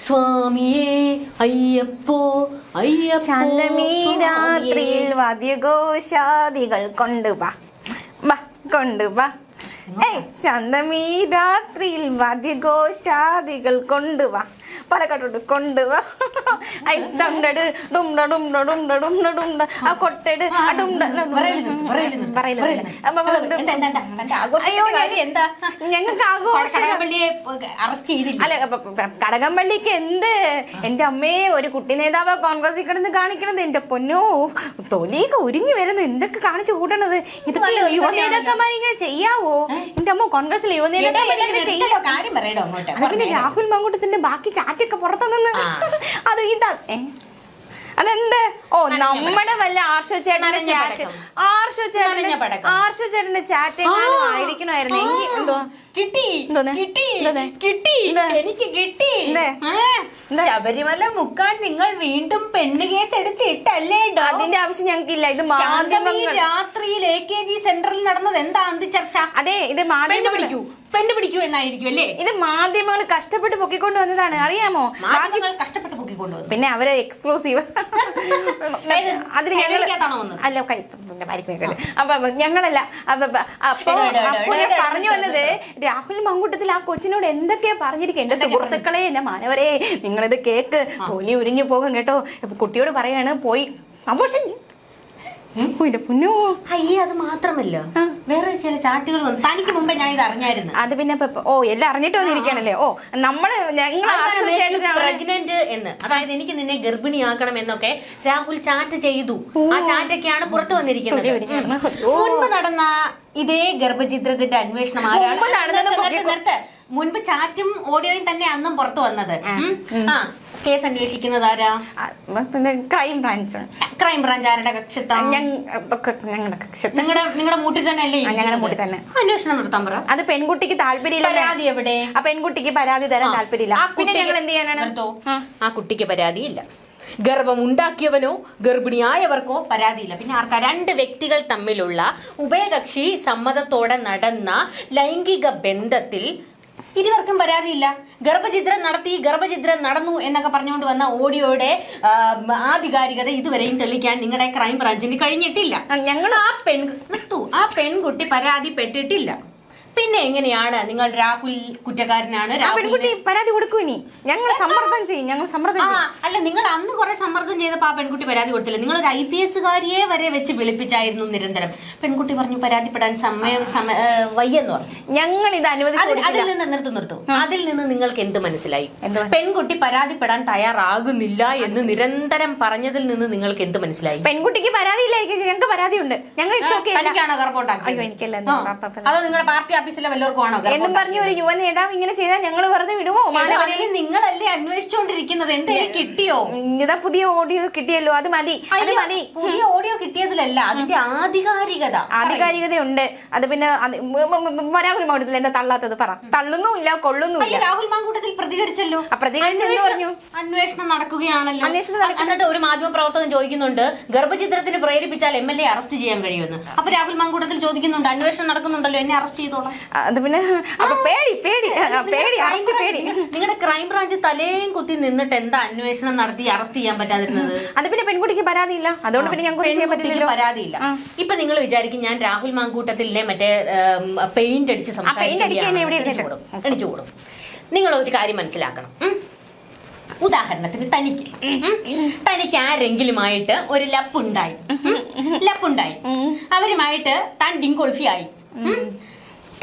സ്വാമിയേ അയ്യപ്പോ അയ്യപ്പോ ശാന്തമീ സ്വാമിയേ. രാത്രിയിൽ വാദ്യഘോഷാദികൾ കൊണ്ടുവാ വാ. കൊണ്ടുവാ ഏയ് ശാന്തമീ രാത്രിയിൽ വാദ്യഘോഷാദികൾ കൊണ്ടുവാ പാലക്കാട്ടോട്ട് കൊണ്ടുവാ ഐ ഡുംഡ ഡുംഡ ഡുംഡ ഡുംഡ ഡുംഡ. ആ കൊട്ടട് ആ ഡുംഡ. അയ്യോ, ഞങ്ങൾക്ക് ആഘോഷം അല്ല കടകംപള്ളിക്ക് എന്ത്? എന്റെ അമ്മയെ ഒരു കുട്ടി നേതാവ് കോൺഗ്രസിൽ കിടന്ന് കാണിക്കണത്. എന്റെ പൊന്നോ തൊലിയൊക്കെ ഉരിഞ്ഞു വരുന്നു. എന്തൊക്കെ കാണിച്ചു കൂട്ടണത്? ഇതൊക്കെ യുവ നേതാക്കന്മാർ ഇങ്ങനെ ചെയ്യാവോ? എന്റെ അമ്മ കോൺഗ്രസിൽ യുവ നേതാക്കന്മാർ ഇങ്ങനെ ചെയ്യും പിന്നെ രാഹുൽ മങ്കൂട്ടത്തിന്റെ ബാക്കി ചാറ്റൊക്കെ പുറത്തു നിന്ന്. അത് ഇതാ. ഏ? അതെന്ത്? ഓ നമ്മുടെ വല്ല ആർഷോ ചേട്ടന്റെ ചാറ്റ്. ആർഷോ ചേട്ടന്റെ. ആർഷോ ചേട്ടന്റെ ചാറ്റ് ആയിരിക്കണമായിരുന്നു എങ്കിൽ എന്തോ? കിട്ടി കിട്ടി കിട്ടി എനിക്ക് കിട്ടി. ശബരിമല മുക്കാൻ നിങ്ങൾ വീണ്ടും പെണ്ണ് കേസ് എടുത്തിട്ടല്ലേ? അതിന്റെ ആവശ്യം ഞങ്ങൾക്കില്ല. ഇത് രാത്രിയിൽ എ കെ ജി സെന്ററിൽ നടന്നത് എന്താ അന്തി ചർച്ച അതെ ഇത് മാധ്യമം പിടിക്കൂ പെണ്ണ് പിടിക്കൂ എന്നായിരിക്കും അല്ലേ? ഇത് മാധ്യമങ്ങൾ കഷ്ടപ്പെട്ട് പൊക്കിക്കൊണ്ട് വന്നതാണ് അറിയാമോ? കഷ്ടപ്പെട്ട് പൊക്കിക്കൊണ്ടുവന്നു പിന്നെ അവർ എക്സ്ക്ലൂസീവ് അതിന് ഞങ്ങൾ? അല്ല. അപ്പൊ ഞങ്ങളല്ല അപ്പൊ പറഞ്ഞു വന്നത് രാഹുൽ മങ്കൂട്ടത്തിൽ ആ കൊച്ചിനോട് എന്തൊക്കെയാ പറഞ്ഞിരിക്കുക എന്റെ സുഹൃത്തുക്കളെ എന്റെ മാനവരെ നിങ്ങളിത് കേക്ക്. തൊലി ഉരിഞ്ഞു പോകും കേട്ടോ. കുട്ടിയോട് പറയാണ് പോയി. ഓ, എന്റെ പൊന്നോ. അയ്യേ അത് മാത്രമല്ല. വേറെ ചില ചാറ്റുകൾ വന്നു. തനിക്ക് മുമ്പേ ഞാൻ ഇത് അറിഞ്ഞായിരുന്നു. അത് പിന്നെ ഓ എല്ലാം അറിഞ്ഞിട്ട് വന്നിരിക്കാനല്ലേ ഓ നമ്മൾ ഞങ്ങൾ പ്രഗ്നന്റ് എന്ന്. അതായത് എനിക്ക് നിന്നെ ഗർഭിണിയാക്കണം എന്നൊക്കെ രാഹുൽ ചാറ്റ് ചെയ്തു. ആ ചാറ്റൊക്കെയാണ് പുറത്തു വന്നിരിക്കുന്നത്. മുൻപ് നടന്ന ഇതേ ഗർഭചിത്രത്തിന്റെ അന്വേഷണം ആരാണ്? നടന്നത് മുൻപ് ചാറ്റും ഓഡിയോയും തന്നെ അന്നും പുറത്തു വന്നത്. ആ. കേസ് അന്വേഷിക്കുന്നത് ആരാ? പിന്നെ ക്രൈം ബ്രാഞ്ച് ക്രൈം ബ്രാഞ്ച് ആരുടെ കക്ഷിത്വം? ഞങ്ങളുടെ കക്ഷത്ത് നിങ്ങളുടെ നിങ്ങളുടെ മൂട്ടിൽ തന്നെ അല്ലേ ഞങ്ങളുടെ? മൂട്ടിൽ തന്നെ. അന്വേഷണം നടത്താൻ പറ. അത് പെൺകുട്ടിക്ക് താല്പര്യമില്ല. പരാതി എവിടെ? ആ പെൺകുട്ടിക്ക് പരാതി തരാൻ താല്പര്യമില്ല. ആ പിന്നെ ഞങ്ങൾ എന്ത് ചെയ്യാനാണ്. ആ. കുട്ടിക്ക് പരാതിയില്ല. ഗർഭം ഉണ്ടാക്കിയവനോ ഗർഭിണിയായവർക്കോ പരാതിയില്ല. പിന്നെ ആർക്കാ? രണ്ട് വ്യക്തികൾ തമ്മിലുള്ള ഉഭയകക്ഷി സമ്മതത്തോടെ നടന്ന ലൈംഗിക ബന്ധത്തിൽ ഇരുവർക്കും പരാതിയില്ല. ഗർഭചിത്രം നടത്തി ഗർഭചിത്രം നടന്നു എന്നൊക്കെ പറഞ്ഞുകൊണ്ട് വന്ന ഓഡിയോയുടെ ആധികാരികത ഇതുവരെയും തെളിയിക്കാൻ നിങ്ങളുടെ ക്രൈം ബ്രാഞ്ചിന് കഴിഞ്ഞിട്ടില്ല. ഞങ്ങൾ ആ പെൺ ആ പെൺകുട്ടി പരാതിപ്പെട്ടിട്ടില്ല. പിന്നെ എങ്ങനെയാണ് നിങ്ങൾ രാഹുൽ കുറ്റക്കാരനാണ്? ആ രാഹുലിനെ- പെൺകുട്ടി പരാതി കൊടുക്കൂ ഇനി. ഞങ്ങൾ സമ്മർദ്ദം ചെയ്യും ഞങ്ങൾ സമ്മർദ്ദം ആ ചെയ്യും അല്ല നിങ്ങൾ അന്ന് കുറെ സമ്മർദ്ദം ചെയ്തപ്പോ ആ പെൺകുട്ടി പരാതി കൊടുത്തില്ല. നിങ്ങൾ ഒരു ഐ പി എസുകാരിയെ വരെ വെച്ച് വിളിപ്പിച്ചായിരുന്നു നിരന്തരം. പെൺകുട്ടി പറഞ്ഞു പരാതിപ്പെടാൻ സമയം സമ ഏ, വയ്യെന്ന് പറഞ്ഞു. ഞങ്ങൾ ഇത് അനുവദിച്ചു അതിൽ അതിൽ കൊടുക്കില്ല നിന്ന് നിർത്തു നിർത്തു. അതിൽ നിന്ന് നിങ്ങൾക്ക് എന്ത് മനസ്സിലായി? എന്ത് മനസ്സിലായി? പെൺകുട്ടി പരാതിപ്പെടാൻ തയ്യാറാകുന്നില്ല എന്ന് നിരന്തരം പറഞ്ഞതിൽ നിന്ന് നിങ്ങൾക്ക് എന്ത് മനസ്സിലായി? പെൺകുട്ടിക്ക് പരാതി ഇല്ലായിരിക്കും ഞങ്ങൾക്ക് പരാതിയുണ്ട്. ഞങ്ങൾ ഇറ്റ്സ് ഓക്കെ തനിക്കാണോ ഗർഭമുണ്ടാക്കിയത്? അയ്യോ, എനിക്കല്ല, ആ. പാപ്പ, പാപ്പ. അതോ നിങ്ങളുടെ പാർട്ടി ഓഫീസിലെ വല്ലവർക്കും ആണോ? എന്നും പറഞ്ഞു ഒരു യുവ നേതാവ് ഇങ്ങനെ ചെയ്താൽ ഞങ്ങൾ വെറുതെ വിടുമോ നിങ്ങളല്ലേ അന്വേഷിച്ചുകൊണ്ടിരിക്കുന്നത് എന്തേ കിട്ടിയോ? ഇതാ പുതിയ ഓഡിയോ കിട്ടിയല്ലോ അത് മതി അത് മതി. പുതിയ ഓഡിയോ കിട്ടിയതിലല്ല അതിന്റെ ആധികാരികത. ആധികാരികതയുണ്ട് അത് പിന്നെ രാഹുൽ മ- മ- മ- വരാകുൽ മൗഢ്യത്തിൽ എന്താ തള്ളാത്തത് പറ. തള്ളുന്നു ഇല്ല കൊള്ളുന്നു രാഹുൽ മാങ്കൂട്ടത്തിൽ പ്രതികരിച്ചല്ലോ. ആ, പ്രതികരിച്ച് എന്ത് അന്വേഷണം- പറഞ്ഞു? അന്വേഷണം നടക്കുകയാണല്ലോ. അന്വേഷണം. എന്നിട്ട് ഒരു മാധ്യമ പ്രവർത്തകൻ ചോദിക്കുന്നുണ്ട് ഗർഭചിത്രത്തിന് പ്രേരിപ്പിച്ചാൽ എം എൽ എ അറസ്റ്റ് ചെയ്യാൻ കഴിയുമെന്ന്. അപ്പൊ രാഹുൽ മാങ്കൂട്ടത്തിൽ ചോദിക്കുന്നുണ്ട് അന്വേഷണം നടക്കുന്നുണ്ടല്ലോ എന്നെ അറസ്റ്റ് ചെയ്തോളാം. അത് പിന്നെ അപ്പൊ പേടി പേടി പേടി അറസ്റ്റ് പേടി. നിങ്ങളുടെ ക്രൈം ബ്രാഞ്ച് തലയും കുത്തി നിന്നിട്ട് എന്താ അന്വേഷണം നടത്തി അറസ്റ്റ് ചെയ്യാൻ പറ്റാതിരുന്നത്? അത് പിന്നെ പെൺകുട്ടിക്ക് പരാതിയില്ല. അതുകൊണ്ട് പിന്നെ ഞങ്ങൾക്ക് ചെയ്യാൻ പറ്റില്ല പരാതിയില്ല. ഇപ്പൊ നിങ്ങൾ വിചാരിക്കും ഞാൻ രാഹുൽ മാങ്കൂട്ടത്തിലെ മറ്റേ പെയിന്റ് അടിച്ച് ഇരുന്നിട്ട്. കൂടും നിങ്ങൾ ഒരു കാര്യം മനസ്സിലാക്കണം. ഉദാഹരണത്തിന് തനിക്ക്. തനിക്ക് ആരെങ്കിലുമായിട്ട് ഒരു ലപ്പുണ്ടായി. ലപ്പുണ്ടായി. അവരുമായിട്ട് താൻ ഡിങ്കോൾഫിയായി ഉം.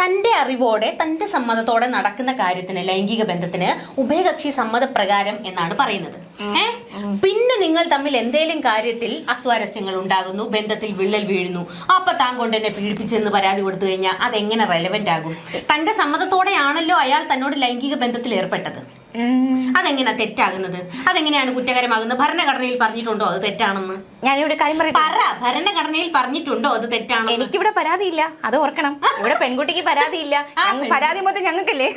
തന്റെ അറിവോടെ തന്റെ സമ്മതത്തോടെ നടക്കുന്ന കാര്യത്തിന് ലൈംഗിക ബന്ധത്തിന് ഉഭയകക്ഷി സമ്മതപ്രകാരം എന്നാണ് പറയുന്നത്. ഏ? പിന്നെ നിങ്ങൾ തമ്മിൽ എന്തേലും കാര്യത്തിൽ അസ്വാരസ്യങ്ങൾ ഉണ്ടാകുന്നു ബന്ധത്തിൽ വിള്ളൽ വീഴുന്നു അപ്പൊ താൻ കൊണ്ട് എന്നെ പീഡിപ്പിച്ചെന്ന് പരാതി കൊടുത്തു കഴിഞ്ഞാൽ അതെങ്ങനെ റെലവെന്റ് ആകും? തന്റെ സമ്മതത്തോടെയാണല്ലോ അയാൾ തന്നോട് ലൈംഗിക ബന്ധത്തിൽ ഏർപ്പെട്ടത്. അതെങ്ങനെയാ തെറ്റാകുന്നത്? അതെങ്ങനെയാണ് കുറ്റകരമാകുന്നത്? ഭരണഘടനയിൽ പറഞ്ഞിട്ടുണ്ടോ അത് തെറ്റാണെന്ന്? ഞാനിവിടെ കാര്യം പറയട്ടെ? പറ ഭരണഘടനയിൽ പറഞ്ഞിട്ടുണ്ടോ അത് തെറ്റാണ് എനിക്കിവിടെ പരാതിയില്ല. അത് ഓർക്കണം. ഇവിടെ പെൺകുട്ടിക്ക് പരാതിയില്ല. ഞങ്ങ- പരാതി മൊത്തം ഞങ്ങൾക്കല്ലേ?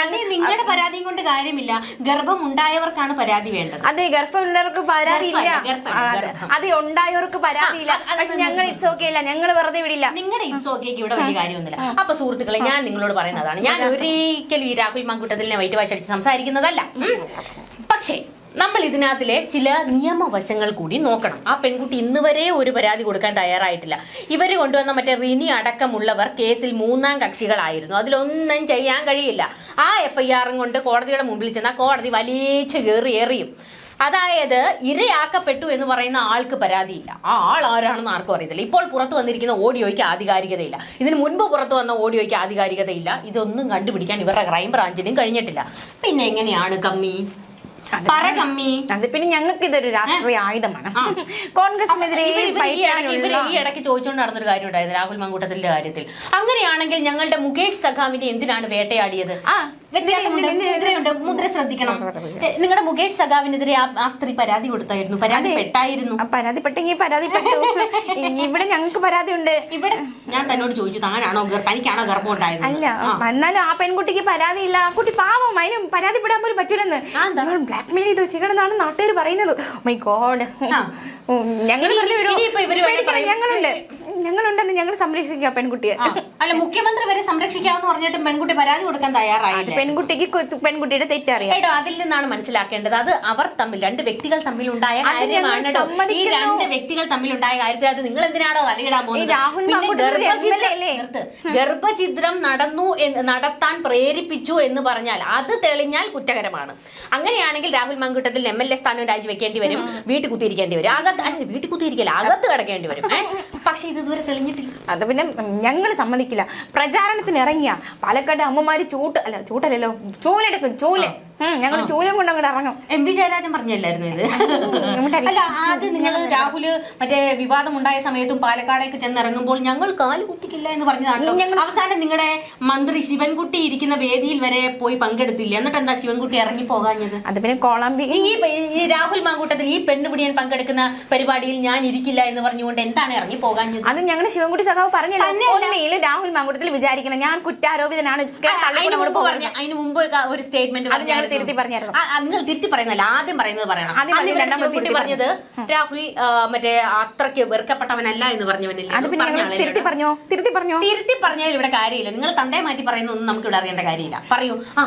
അത് നിങ്ങളുടെ പരാതിയും കൊണ്ട് കാര്യമില്ല. ഗർഭം ഉണ്ടായവർക്കാണ് പരാതി വേണ്ടത്. അതെ ഗർഭമുള്ളവർക്ക് പരാതിയില്ല. ഗർഭമല്ല, ആ, അതെ. ഗർഭം. അതെ ഉണ്ടായവർക്ക് പരാതിയില്ല. ആ, അത് പക്ഷെ ഞങ്ങൾ ഇറ്റ്സ് ഓക്കെ അല്ല ഞങ്ങൾ വെറുതെ വിടില്ല. നിങ്ങളുടെ ഇറ്റ്സ് ഓക്കേക്ക് ഇവിടെ വലിയ കാര്യമൊന്നുമില്ല. അപ്പൊ സുഹൃത്തുക്കളെ ഞാൻ നിങ്ങളോട് പറയുന്നതാണ്. ഞാൻ ഒരിക്കലും ഈ രാഹുൽ മാങ്കുട്ടത്തിനെ വൈറ്റ് വാശ് അടിച്ച് സംസാരിക്കുന്നതല്ല. ഉം. പക്ഷേ നമ്മൾ ഇതിനകത്തിലെ ചില നിയമവശങ്ങൾ കൂടി നോക്കണം. ആ പെൺകുട്ടി ഇന്ന് വരെ ഒരു പരാതി കൊടുക്കാൻ തയ്യാറായിട്ടില്ല. ഇവർ കൊണ്ടുവന്ന മറ്റേ റിനി അടക്കമുള്ളവർ കേസിൽ മൂന്നാം കക്ഷികളായിരുന്നു. അതിലൊന്നും ചെയ്യാൻ കഴിയില്ല. ആ എഫ് കൊണ്ട് കോടതിയുടെ മുമ്പിൽ ചെന്നാൽ കോടതി വലിയ കയറി എറിയും. അതായത് ഇരയാക്കപ്പെട്ടു എന്ന് പറയുന്ന ആൾക്ക് പരാതിയില്ല. ആ ആൾ ആരാണെന്ന് ആർക്കും അറിയത്തില്ല. ഇപ്പോൾ പുറത്തു വന്നിരിക്കുന്ന ഓഡിയോയ്ക്ക് ആധികാരികതയില്ല. ഇതിന് മുൻപ് പുറത്തു വന്ന ഓഡിയോയ്ക്ക് ആധികാരികതയില്ല. ഇതൊന്നും കണ്ടുപിടിക്കാൻ ഇവരുടെ ക്രൈം ബ്രാഞ്ചിനും കഴിഞ്ഞിട്ടില്ല. പിന്നെ എങ്ങനെയാണ് കമ്മി? പറ കമ്മി അത് പിന്നെ ഞങ്ങൾക്ക് ഇതൊരു രാഷ്ട്രീയ ആയുധമാണ്. കോൺഗ്രസിനെതിരെ ഈ ഇടയ്ക്ക് ചോദിച്ചുകൊണ്ട് നടന്നൊരു കാര്യം ഉണ്ടായിരുന്നു രാഹുൽ മങ്കൂട്ടത്തിന്റെ കാര്യത്തിൽ. അങ്ങനെയാണെങ്കിൽ ഞങ്ങളുടെ മുകേഷ് സഖാവിനെ എന്തിനാണ് വേട്ടയാടിയത്? ആ. വ്യത്യാസമുണ്ട്. മുദ്ര ശ്രദ്ധിക്കണം. നിങ്ങളുടെ മുകേഷ് സഖാവിനെതിരെ ആ- സ്ത്രീ പരാതി കൊടുത്തായിരുന്നു. പരാതി പെട്ടായിരുന്നു. പരാതിപ്പെട്ടെങ്കിൽ പരാതിപ്പെട്ടു. ഇവിടെ ഞങ്ങൾക്ക് പരാതി ഉണ്ട് ഇവിടെ ഞാൻ തന്നോട് ചോദിച്ചു താനാണോ തനിക്കാണോ ഗർഭം ഉണ്ടായത് അല്ല എന്നാലും ആ പെൺകുട്ടിക്ക് പരാതിയില്ല. ആ കുട്ടി പാവം. അതിനും പരാതിപ്പെടാൻ പോലും പറ്റൂലെന്ന്? ബ്ലാക്ക് മെയിൽ ചെയ്ത് വെച്ചേക്കണെന്നാണ് നാട്ടുകാർ പറയുന്നത്. My god. ഞങ്ങൾ. ഞങ്ങളുണ്ട്. ഞങ്ങളുണ്ടെന്ന് ഞങ്ങൾ സംരക്ഷിക്കാം പെൺകുട്ടിയെ. അല്ല മുഖ്യമന്ത്രി വരെ സംരക്ഷിക്കാമെന്ന് പറഞ്ഞിട്ട് പെൺകുട്ടി പരാതി കൊടുക്കാൻ തയ്യാറായില്ല? പെൺകുട്ടിക്ക് പെൺകുട്ടിയുടെ തെറ്ററിയാം. കേട്ടോ അതിൽ നിന്നാണ് മനസ്സിലാക്കേണ്ടത്. അത് അവർ തമ്മിൽ രണ്ട് വ്യക്തികൾ തമ്മിൽ ഉണ്ടായ കാര്യമാണ് ഈ രണ്ട് വ്യക്തികൾ തമ്മിൽ ഉണ്ടായ കാര്യത്തിൽ അത് നിങ്ങൾ എന്തിനാണോ തലയിടാൻ പോകുന്നത്? ഗർഭചിത്രം നടന്നു നടത്താൻ പ്രേരിപ്പിച്ചു എന്ന് പറഞ്ഞാൽ അത് തെളിഞ്ഞാൽ കുറ്റകരമാണ്. അങ്ങനെയാണെങ്കിൽ Rahul Mamkootathil M L A സ്ഥാനം രാജിവെക്കേണ്ടി വരും വീട്ടിൽ കുത്തിയിരിക്കേണ്ടി വരും. അകത്ത് വീട്ടിൽ കുത്തിയിരിക്കില്ല അകത്ത് കിടക്കേണ്ടി വരും? പക്ഷെ ഇത് ഇതുവരെ തെളിഞ്ഞിട്ടില്ല. അത് പിന്നെ ഞങ്ങൾ സമ്മതിക്കില്ല. പ്രചാരണത്തിന് ഇറങ്ങിയ. പാലക്കാട് അമ്മമാര് ചൂട്ട് അല്ല ചൂട്ടല്ലല്ലോ. ചൂലെടുക്കും ചൂൽ. ഞങ്ങൾ ചോദ്യം കൊണ്ട് അങ്ങോട്ട് ഇറങ്ങും. എം വി ജയരാജൻ പറഞ്ഞല്ലായിരുന്നു ഇത്. അല്ല ആദ്യം നിങ്ങൾ രാഹുൽ മറ്റേ വിവാദം ഉണ്ടായ സമയത്തും പാലക്കാടേക്ക് ചെന്നിറങ്ങുമ്പോൾ ഞങ്ങൾ കാൽ കുത്തിക്കില്ല എന്ന് പറഞ്ഞതാണ് അവസാനം നിങ്ങളുടെ മന്ത്രി ശിവൻകുട്ടി ഇരിക്കുന്ന വേദിയിൽ വരെ പോയി പങ്കെടുത്തില്ല? എന്നിട്ട് എന്താ ശിവൻകുട്ടി ഇറങ്ങി പോകാഞ്ഞത്? അത് പിന്നെ കോളാമ്പി ഈ രാഹുൽ മാങ്കൂട്ടത്തിൽ ഈ പെണ്ണുപിടിയൻ പങ്കെടുക്കുന്ന പരിപാടിയിൽ ഞാൻ ഇരിക്കില്ല എന്ന് പറഞ്ഞുകൊണ്ട് എന്താണ് ഇറങ്ങി പോകാഞ്ഞത്? അത് ഞങ്ങൾ ശിവൻകുട്ടി സഖാവ് പറഞ്ഞില്ല. രാഹുൽ മാങ്കൂട്ടത്തിൽ വിചാരിക്കുന്നത് ഞാൻ കുറ്റാരോപിതനാണ് അതിന് മുമ്പ് പറഞ്ഞ അതിന് മുമ്പ് ഒരു സ്റ്റേറ്റ്മെന്റ് അത് ഞങ്ങൾ തിരുത്തി പറഞ്ഞായിരുന്നു. നിങ്ങൾ തിരുത്തി പറയുന്നല്ല ആദ്യം പറയുന്നത് പറയണം. ശിവൻകുട്ടി പറഞ്ഞത് രാഹുൽ മറ്റേ അത്രയ്ക്ക് വെറുക്കപ്പെട്ടവനല്ല എന്ന് പറഞ്ഞവനല്ലേ? ഞങ്ങൾ തിരുത്തി പറഞ്ഞോ? തിരുത്തി പറഞ്ഞോ? തിരുത്തി പറഞ്ഞാൽ ഇവിടെ കാര്യമില്ല. നിങ്ങൾ തന്തയെ മാറ്റി പറയുന്ന ഒന്നും നമുക്ക് ഇവിടെ അറിയേണ്ട കാര്യമില്ല. പറയൂ. ആ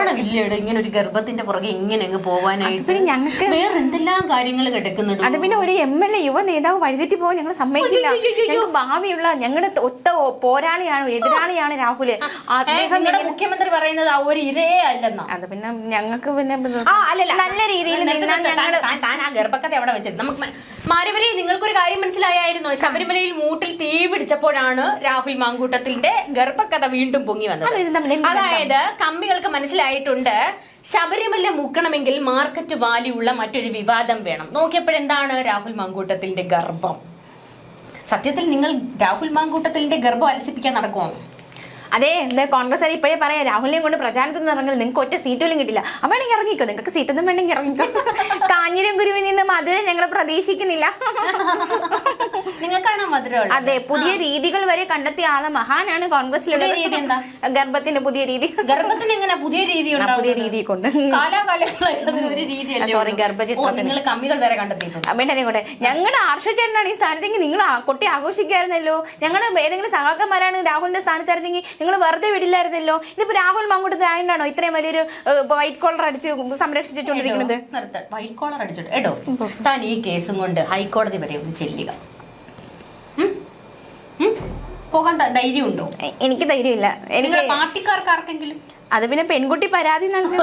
ആണല്ലേടോ ഇങ്ങനെ ഒരു ഗർഭത്തിന്റെ പുറകെ ഇങ്ങനെ അങ്ങ് പോവാനായിട്ട്? പിന്നെ ഞങ്ങൾക്ക് വേറെ എന്തെല്ലാം കാര്യങ്ങൾ കിടക്കുന്നുണ്ട്? അത് പിന്നെ ഒരു എം എൽ എ യുവ നേതാവ് വഴിതെറ്റി പോകാൻ ഞങ്ങൾ സമ്മതിക്കില്ല. അയ്യോ, ഭാവിയുള്ള ഞങ്ങളുടെ ഒത്ത പോരാളിയാണ് എതിരാളിയാണ് രാഹുൽ. അദ്ദേഹം മുഖ്യമന്ത്രി പറയുന്നത് ആ ഒരു ഇരയെ അല്ലെന്നാ? അത് പിന്നെ ഞങ്ങൾക്ക് പിന്നെ ആ, അല്ലല്ല. നല്ല രീതിയിൽ മാരിമലയിൽ നിന്നാൽ നിർത്ത്. താൻ- താൻ- താൻ ആ ഗർഭക്കഥ എവിടെ വെച്ചത്? നമുക്ക് മാരിവരെ നിങ്ങൾക്കൊരു കാര്യം മനസ്സിലായായിരുന്നു? ശബരിമലയിൽ മൂട്ടിൽ തീ പിടിച്ചപ്പോഴാണ് രാഹുൽ മാങ്കൂട്ടത്തിന്റെ ഗർഭക്കഥ വീണ്ടും പൊങ്ങി ഇത് വന്നത് തമ്മിൽ എന്ത് അതായത് കമ്പികൾക്ക് മനസ്സിലായിട്ടുണ്ട് ശബരിമല മുക്കണമെങ്കിൽ മാർക്കറ്റ് വാല്യുള്ള മറ്റൊരു വിവാദം വേണം. നോക്കിയപ്പോഴെന്താണ് രാഹുൽ മാങ്കൂട്ടത്തിന്റെ ഗർഭം? സത്യത്തിൽ നിങ്ങൾ രാഹുൽ മാങ്കൂട്ടത്തിന്റെ ഗർഭം അലസിപ്പിക്കാൻ നടക്കുമോ അതെ എന്താ കോൺഗ്രസ് ആയി ഇപ്പോഴേ പറയാം രാഹുലിനെയും കൊണ്ട് പ്രചാരണത്തിൽ നിന്ന് ഇറങ്ങി നിങ്ങൾക്ക് ഒറ്റ സീറ്റ് പോലും കിട്ടില്ല. അപ്പൊ വേണമെങ്കിൽ ഇറങ്ങിക്കോ. നിങ്ങൾക്ക് സീറ്റൊന്നും വേണമെങ്കിൽ ഇറങ്ങിക്കോ. കാഞ്ഞിരം ഗുരുവിൽ നിന്ന് മധുരം ഞങ്ങൾ പ്രതീക്ഷിക്കുന്നില്ല. നിങ്ങൾക്കാണോ മധുരമുള്ളത്? അതെ പുതിയ രീതികൾ വരെ കണ്ടെത്തിയ ആൾ മഹാനാണ് കോൺഗ്രസിലുള്ള? ഗർഭത്തിന്റെ പുതിയ രീതി. ഗർഭത്തിന് എങ്ങനെ പുതിയ രീതി പുതിയ രീതി കൊണ്ട്. സോറി ഗർഭചിത്രം കമ്മികൾ വരെ കണ്ടെത്തിയിട്ടുണ്ട്. ഞങ്ങളുടെ ആർഷചേട്ടനാണ് ഈ സ്ഥാനത്തെങ്കിൽ നിങ്ങൾ കുട്ടി കൊട്ടി ആഘോഷിക്കായിരുന്നല്ലോ. ഞങ്ങൾ ഏതെങ്കിലും സഹാക്കന്മാരാണ് രാഹുലിന്റെ സ്ഥാനത്തായിരുന്നെങ്കിൽ നിങ്ങൾ വെറുതെ വിടില്ലായിരുന്നല്ലോ? ഇതിപ്പോ രാഹുൽ മങ്കൂട്ടത്തിൽ ആയതുകൊണ്ടാണോ ഇത്രയും വലിയൊരു വൈറ്റ് കോളർ അടിച്ച് സംരക്ഷിച്ചിട്ടുണ്ടിരിക്കുന്നത് വൈറ്റ് കോളർ അടിച്ചിട്ട്. എടോ താൻ ഈ കേസും കൊണ്ട് ഹൈക്കോടതി വരെ ഒന്ന് ചെല്ലുക? പോകാൻ ധൈര്യം ധൈര്യമുണ്ടോ എനിക്ക് ധൈര്യമില്ല. എനിക്ക് പാർട്ടിക്കാർക്ക് ആർക്കെങ്കിലും? അത് പിന്നെ പെൺകുട്ടി പരാതി നൽകും.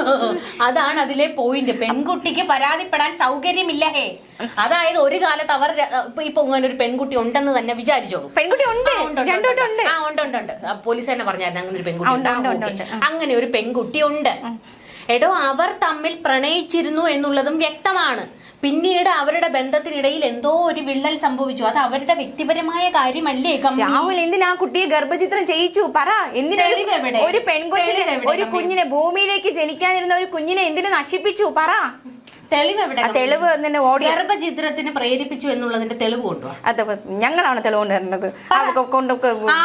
അതാണ് അതിലെ പോയിന്റ് പെൺകുട്ടിക്ക് പരാതിപ്പെടാൻ സൗകര്യമില്ല ഹേ. അതായത് ഒരു കാലത്ത് അവർ ഇപ്പൊ ഇങ്ങനെ ഒരു പെൺകുട്ടി ഉണ്ടെന്ന് തന്നെ വിചാരിച്ചോളൂ. പെൺകുട്ടി ഉണ്ട്. ആ, ഉണ്ട്, ഉണ്ട്, ഉണ്ട്. പോലീസ് തന്നെ പറഞ്ഞായിരുന്നു അങ്ങനെ ഒരു പെൺകുട്ടി അങ്ങനെ ഒരു പെൺകുട്ടി ഉണ്ട്. എടോ അവർ തമ്മിൽ പ്രണയിച്ചിരുന്നു എന്നുള്ളതും വ്യക്തമാണ്. പിന്നീട് അവരുടെ ബന്ധത്തിനിടയിൽ എന്തോ ഒരു വിള്ളൽ സംഭവിച്ചു. അത് അവരുടെ വ്യക്തിപരമായ കാര്യമല്ലേ? രാഹുൽ എന്തിനാ കുട്ടിയെ ഗർഭചിത്രം ചെയ്യിച്ചു? പറ. എന്തിനാ ഒരു- പെൺകുട്ടി ഒരു പെൺകൊച്ചിനെ ഒരു കുഞ്ഞിനെ ഭൂമിയിലേക്ക് ജനിക്കാനിരുന്ന ഒരു കുഞ്ഞിനെ എന്തിനു നശിപ്പിച്ചു? പറ. തെളിവ് തെളിവ് തന്നെ ഓഡിയോ ഗർഭചിത്രത്തിന് പ്രേരിപ്പിച്ചു എന്നുള്ളതിന്റെ തെളിവ് കൊണ്ടുവാ അതെ ഞങ്ങളാണ് തെളിവ് കൊണ്ടുവരുന്നത്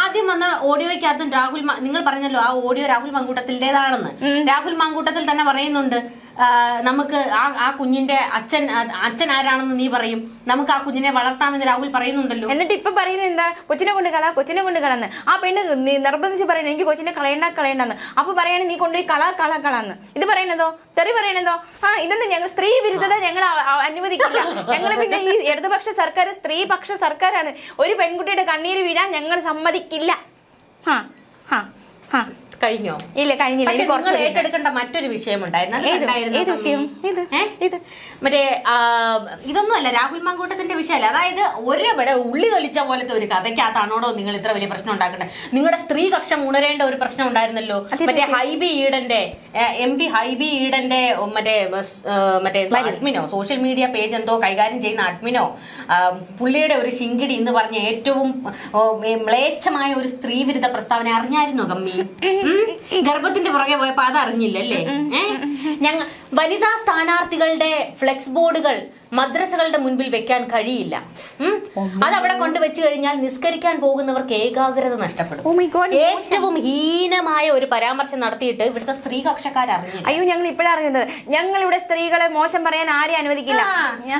ആദ്യം വന്ന ഓഡിയോയ്ക്കകത്തും രാഹുൽ നിങ്ങൾ പറഞ്ഞല്ലോ ആ ഓഡിയോ രാഹുൽ മങ്കൂട്ടത്തിന്റേതാണെന്ന്. രാഹുൽ മങ്കൂട്ടത്തിൽ തന്നെ പറയുന്നുണ്ട് നമുക്ക് ആ ആ കുഞ്ഞിന്റെ അച്ഛൻ അച്ഛൻ ആരാണെന്ന് നീ പറയും. നമുക്ക് ആ കുഞ്ഞിനെ വളർത്താമെന്ന് രാഹുൽ പറയുന്നുണ്ടല്ലോ. എന്നിട്ട് ഇപ്പൊ പറയുന്നത് എന്താ? കൊച്ചിനെ കൊണ്ട് കള കൊച്ചിനെ കൊണ്ട് കളന്ന്. ആ പെണ്ണ് നിർബന്ധിച്ച് പറയുന്നത് എനിക്ക് കൊച്ചിനെ കളയണ്ട കളയണ്ടെന്ന്. അപ്പൊ പറയണേ നീ കൊണ്ടുപോയി കള കള കളന്ന്. ഇത് പറയണതോ? തെറി പറയണതോ? ആ ഇതൊന്നും ഞങ്ങൾ സ്ത്രീ വിരുദ്ധത ഞങ്ങൾ അനുവദിക്കില്ല. ഞങ്ങൾ പിന്നെ ഈ ഇടതുപക്ഷ സർക്കാർ സ്ത്രീപക്ഷ സർക്കാരാണ്. ഒരു പെൺകുട്ടിയുടെ കണ്ണീര് വീഴാൻ ഞങ്ങൾ സമ്മതിക്കില്ല. ആ ആ ആ കഴിഞ്ഞോ? ഇല്ല കഴിഞ്ഞില്ല. പക്ഷെ കുറച്ച് നിങ്ങൾ ഏറ്റെടുക്കേണ്ട മറ്റൊരു വിഷയമുണ്ടായിരുന്നു. വിഷയം? ഇത്? മറ്റേ ഇതൊന്നും അല്ല രാഹുൽ മാങ്കൂട്ടത്തിന്റെ വിഷയമല്ല. അതായത് ഒരവിടെ ഉള്ളി തൊലിച്ച പോലത്തെ ഒരു കഥയ്ക്കകത്താണോടോ നിങ്ങൾ ഇത്ര വലിയ പ്രശ്നം ഉണ്ടാക്കേണ്ടത്? നിങ്ങളുടെ സ്ത്രീ കക്ഷം ഉണരേണ്ട ഒരു പ്രശ്നം ഉണ്ടായിരുന്നല്ലോ. മറ്റേ? ഹൈബി ഈഡന്റെ എം പി ഹൈബി ഈഡന്റെ മറ്റേ മറ്റേ അഡ്മിനോ? സോഷ്യൽ മീഡിയ പേജ് എന്തോ കൈകാര്യം ചെയ്യുന്ന അഡ്മിനോ? പുള്ളിയുടെ ഒരു ശിങ്കിടി എന്ന് പറഞ്ഞ ഏറ്റവും മ്ലേച്ഛമായ ഒരു സ്ത്രീ വിരുദ്ധ പ്രസ്താവന അറിഞ്ഞായിരുന്നോ കമ്മി? ഗർഭത്തിന്റെ പുറകെ പോയപ്പോ അത് അറിഞ്ഞില്ലല്ലേ ഏഹ് ഞങ്ങൾ വനിതാ സ്ഥാനാർത്ഥികളുടെ ഫ്ലെക്സ് ബോർഡുകൾ മദ്രസകളുടെ മുൻപിൽ വെക്കാൻ കഴിയില്ല? അത് അവിടെ കൊണ്ടുവച്ചു കഴിഞ്ഞാൽ നിസ്കരിക്കാൻ പോകുന്നവർക്ക് ഏകാഗ്രത നഷ്ടപ്പെടും. ഏറ്റവും ഹീനമായ ഒരു പരാമർശം നടത്തിയിട്ട് ഇവിടുത്തെ സ്ത്രീ കക്ഷക്കാർ അറിഞ്ഞില്ല അയ്യോ ഞങ്ങൾ ഇപ്പോഴാണ് അറിയുന്നത്. ഞങ്ങൾ ഇവിടെ സ്ത്രീകളെ മോശം പറയാൻ ആരെയും അനുവദിക്കില്ല.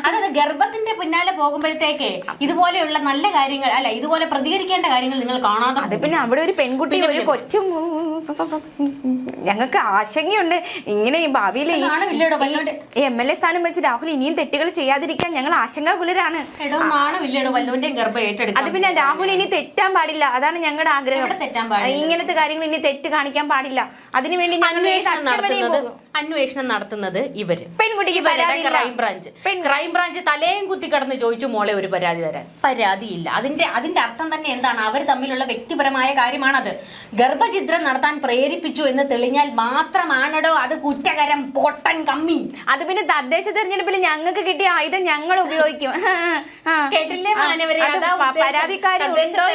അതായത് ഗർഭത്തിന്റെ പിന്നാലെ പോകുമ്പോഴത്തേക്ക് ഇതുപോലെയുള്ള നല്ല കാര്യങ്ങൾ അല്ല ഇതുപോലെ പ്രതികരിക്കേണ്ട കാര്യങ്ങൾ നിങ്ങൾ കാണാതെ അത് പിന്നെ അവിടെ ഒരു പെൺകുട്ടി ഒരു കൊച്ചും ഞങ്ങൾക്ക് ആശങ്കയുണ്ട്. ഇങ്ങനെ ഭാവിയിൽ ഈ എം എൽ എ സ്ഥാനം വെച്ച് രാഹുൽ ഇനിയും തെറ്റുകൾ ചെയ്യാതിരിക്കാൻ ഞങ്ങൾ ആശങ്കാകുലരാണ്. അത് പിന്നെ രാഹുൽ ഇനി തെറ്റാൻ പാടില്ല. അതാണ് ഞങ്ങളുടെ ആഗ്രഹം? ഇങ്ങനത്തെ കാര്യങ്ങൾ ഇനി തെറ്റ് കാണിക്കാൻ പാടില്ല. അതിനുവേണ്ടി അന്വേഷണം നടത്തുന്നത്. ഇവർ. പെൺകുട്ടിക്ക് പരാതി crime branch crime branch crime branch തലയും കുത്തി കടന്ന് ചോദിച്ചു മോളെ ഒരു പരാതി തരാൻ. പരാതിയില്ല അതിന്റെ അതിന്റെ അർത്ഥം തന്നെ എന്താണ്? അവർ തമ്മിലുള്ള വ്യക്തിപരമായ കാര്യമാണത്. ഗർഭചിത്രം നടത്താൻ പ്രേരിപ്പിച്ചു എന്ന് തെളിഞ്ഞാൽ മാത്രമാണോ അത് കുറ്റകരം പൊട്ടൻ കമ്മി. അത് പിന്നെ തദ്ദേശ തെരഞ്ഞെടുപ്പിൽ ഞങ്ങൾക്ക് കിട്ടിയ ആയുധം ഞങ്ങൾ ഉപയോഗിക്കും. കേട്ടില്ലേ മാനവരെ?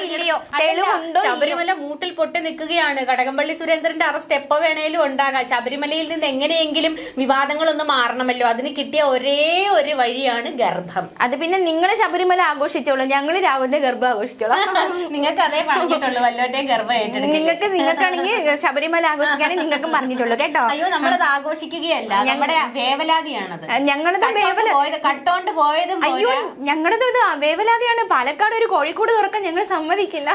ഇല്ലയോ? തെളിവുണ്ടോ ശബരിമല മൂട്ടിൽ പൊട്ടി നിൽക്കുകയാണ്. കടകംപള്ളി സുരേന്ദ്രന്റെ അറസ്റ്റ് എപ്പോ വേണേലും ഉണ്ടാകാം. ശബരിമലയിൽ നിന്ന് എങ്ങനെയെങ്കിലും വിവാദങ്ങളൊന്നും മാറണമല്ലോ. അതിന് കിട്ടിയ ഒരേ ഒരു വഴിയാണ് ഗർഭം. അത് പിന്നെ നിങ്ങൾ ശബരിമല ആഘോഷിച്ചോളൂ. ഞങ്ങൾ രാവിലെ ഗർഭം ആഘോഷിച്ചോളാം. നിങ്ങൾക്ക് അതേ പറഞ്ഞിട്ടുള്ളൂ. വല്ലോട്ടെ ഗർഭം നിങ്ങൾക്ക് നിങ്ങൾക്കാണെങ്കിൽ ശബരിമല ആഘോഷിക്കാനേ നിങ്ങൾക്കും പറഞ്ഞിട്ടുള്ളൂ. കേട്ടോ? അയ്യോ നമ്മളത് ആഘോഷിക്കുകയല്ല നമ്മുടെ വേവലാതിയാണത്. വേവല പോയത് കട്ടോണ്ട് പോയതും അയ്യോ ഇത് വേവലാതിയാണ്. പാലക്കാട് ഒരു കോഴിക്കോട് തുറക്കാൻ ഞങ്ങൾ സമ്മതിക്കില്ല.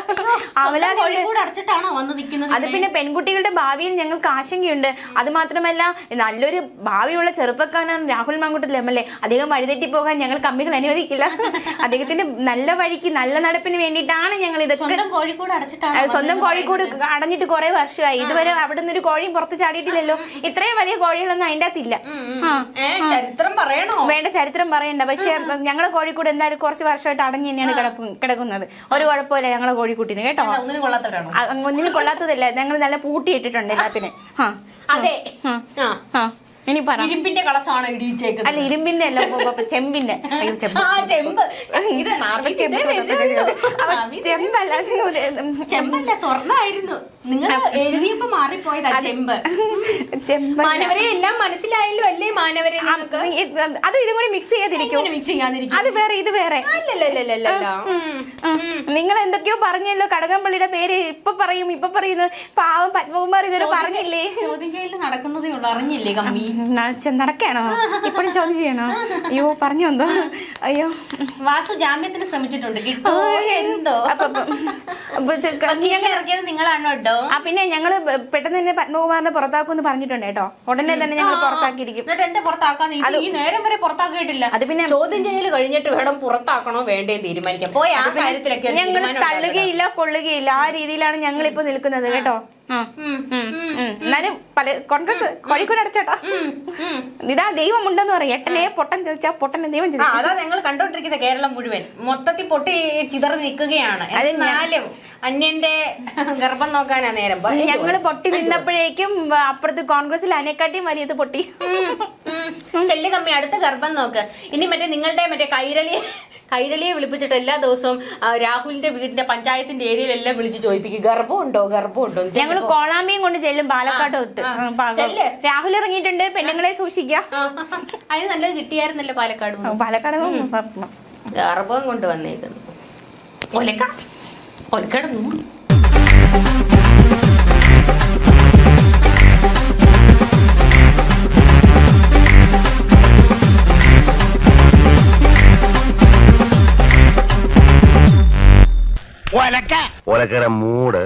കോഴിക്കോട് അടച്ചിട്ടാണോ വന്ന് നിൽക്കുന്നത് അത് പിന്നെ പെൺകുട്ടികളുടെ ഭാവിയിൽ ഞങ്ങൾക്ക് ആശങ്കയുണ്ട്. അത് മാത്രമല്ല നല്ലൊരു ഭാവിയുള്ള ചെറുപ്പക്കാരനാണ് Rahul Mamkootathil M L A. അദ്ദേഹം വഴിതെറ്റി പോകാൻ ഞങ്ങൾ കമ്പികൾ അനുവദിക്കില്ല. അദ്ദേഹത്തിന്റെ നല്ല വഴിക്ക് നല്ല നടപ്പിന് വേണ്ടിയിട്ടാണ് ഞങ്ങൾ ഇതൊക്കെ സ്വന്തം കോഴിക്കോട് അടച്ചിട്ടാണ് സ്വന്തം കോഴിക്കോട് അടഞ്ഞിട്ട് കുറെ വർഷമായി. ഇതുവരെ അവിടെ നിന്ന് ഒരു കോഴിയും പുറത്ത് ചാടിയിട്ടില്ലല്ലോ. ഇത്രയും വലിയ കോഴികളൊന്നും അതിന്റെ അകത്തില്ല. ചരിത്രം പറയണോ? വേണ്ട ചരിത്രം പറയണ്ട. പക്ഷെ ഞങ്ങൾ കോഴിക്കോട് എന്തായാലും കുറച്ച് വർഷമായിട്ട് അടഞ്ഞു തന്നെയാണ് കിടപ്പു- കിടക്കുന്നത്. ഒരു കുഴപ്പമില്ല ഞങ്ങളെ കോഴിക്കൂട്ടിന് കേട്ടോ? ഒന്നിനും കൊള്ളാത്തതല്ല. ഞങ്ങൾ നല്ല പൂട്ടിയിട്ടിട്ടുണ്ട് എല്ലാത്തിനും. ആ അതെ ഇനി പറ. ഇരുമ്പിന്റെ കളസാണ് ഇടിയിച്ചേക്കുന്നത് അല്ല ഇരുമ്പിന്റെ അല്ല പോ- പോ- ചെമ്പിന്റെ. അയ്യോ ചെമ്പ്. ആ ചെമ്പ്. ഇത് നാവിന്റെ ഇതേ വരുന്നുള്ളൂ. അവൻ നാവിന്റെ- ചെമ്പല്ല ചെമ്പല്ല സ്വർണായിരുന്നു. നിങ്ങൾ എഴുതിയപ്പോ മാറിപ്പോയതാ ചെമ്പ്. ചെമ്പ് മാനവരെ എല്ലാം മനസ്സിലായല്ലോ അല്ലേ മാനവരെ നിങ്ങൾക്ക്? അത് ഇതും കൂടി മിക്സ് ചെയ്തിരിക്കും മിക്സ് ചെയ്യാതിരിക്കും? അത് വേറെ ഇത് വേറെ. അല്ലല്ലല്ലല്ലല്ല നിങ്ങൾ എന്തൊക്കെയോ പറഞ്ഞല്ലോ കടകംപള്ളിയുടെ പേര് ഇപ്പൊ പറയും ഇപ്പൊ പറയുന്നു. പാവം പത്മകുമാർ ഇതുവരെ പറഞ്ഞില്ലേ? ചോദ്യം ചെയ്യൽ നടക്കുന്നതേ ഉള്ളൂ അറിഞ്ഞില്ലേ കമ്മി? നടക്കണോ ഇപ്പോഴും ചോദ്യം ചെയ്യണോ? അയ്യോ പറഞ്ഞു എന്തോ? അയ്യോ വാസു ജാമ്യത്തിന് ശ്രമിച്ചിട്ടുണ്ട്. കിട്ടോ എന്തോ? ഇറക്കിയത് നിങ്ങളാണോ കേട്ടോ ആ പിന്നെ ഞങ്ങൾ പെട്ടെന്ന് തന്നെ പത്മകുമാറിനെ പുറത്താക്കുമെന്ന് പറഞ്ഞിട്ടുണ്ട് കേട്ടോ. ഉടനെ തന്നെ ഞങ്ങൾ പുറത്താക്കിയിരിക്കും. എന്നിട്ട് എന്താ പുറത്താക്കാൻ ഈ നേരം വരെ പുറത്താക്കിയിട്ടില്ല. അത് പിന്നെ ചോദ്യം ചെയ്യൽ കഴിഞ്ഞിട്ട് വേണം പുറത്താക്കണോ വേണ്ടേ തീരുമാനിക്കാം പോയി ആ കാര്യത്തിലൊക്കെ ഞങ്ങൾ തള്ളുകയില്ല കൊള്ളുകയില്ല. ആ രീതിയിലാണ് ഞങ്ങൾ ഇപ്പൊ നിൽക്കുന്നത് കേട്ടോ. എന്നാലും പല കോൺഗ്രസ് കോഴിക്കോട് അടച്ചേട്ടാ. ഇതാ ദൈവം ഉണ്ടെന്ന് പറയാം. എട്ടനെ പൊട്ടൻ ചോദിച്ചാ പൊട്ടനെ ദൈവം ചോദിച്ചു അതാ ഞങ്ങൾ കണ്ടോണ്ടിരിക്കുന്ന. കേരളം മുഴുവൻ. മൊത്തത്തിൽ പൊട്ടി ചിതറി നിൽക്കുകയാണ്. എന്നാലും അന്യന്റെ ഗർഭം നോക്കാനാ നേരം. ഞങ്ങൾ പൊട്ടി നിന്നപ്പോഴേക്കും അപ്പുറത്ത് കോൺഗ്രസിൽ അതിനെക്കാട്ടിയും വലിയത് പൊട്ടി. ചെല്ല് കമ്മി അടുത്ത ഗർഭം നോക്ക്. ഇനി മറ്റേ നിങ്ങളുടെ മറ്റേ കൈരളി കൈരളിയെ വിളിപ്പിച്ചിട്ട് എല്ലാ ദിവസവും രാഹുലിന്റെ വീടിന്റെ പഞ്ചായത്തിന്റെ ഏരിയയിലെല്ലാം വിളിച്ച് ചോദിപ്പിക്കും. ഗർഭമുണ്ടോ ഗർഭമുണ്ടോ ഉണ്ടോ? ഞങ്ങൾ കോളാമ്പിയും കൊണ്ട് ചെല്ലും പാലക്കാട് ഒത്ത്. രാഹുൽ ഇറങ്ങിയിട്ടുണ്ട് പെണ്ണുങ്ങളെ സൂക്ഷിക്കുക ആ, അതിന് നല്ലത് കിട്ടിയായിരുന്നല്ലോ പാലക്കാട് പാലക്കാട് ഗർഭം കൊണ്ട് വന്നേക്കുന്നു. ഒലക്ക ഒലക്കടന്നു ഒലക്കര മൂട്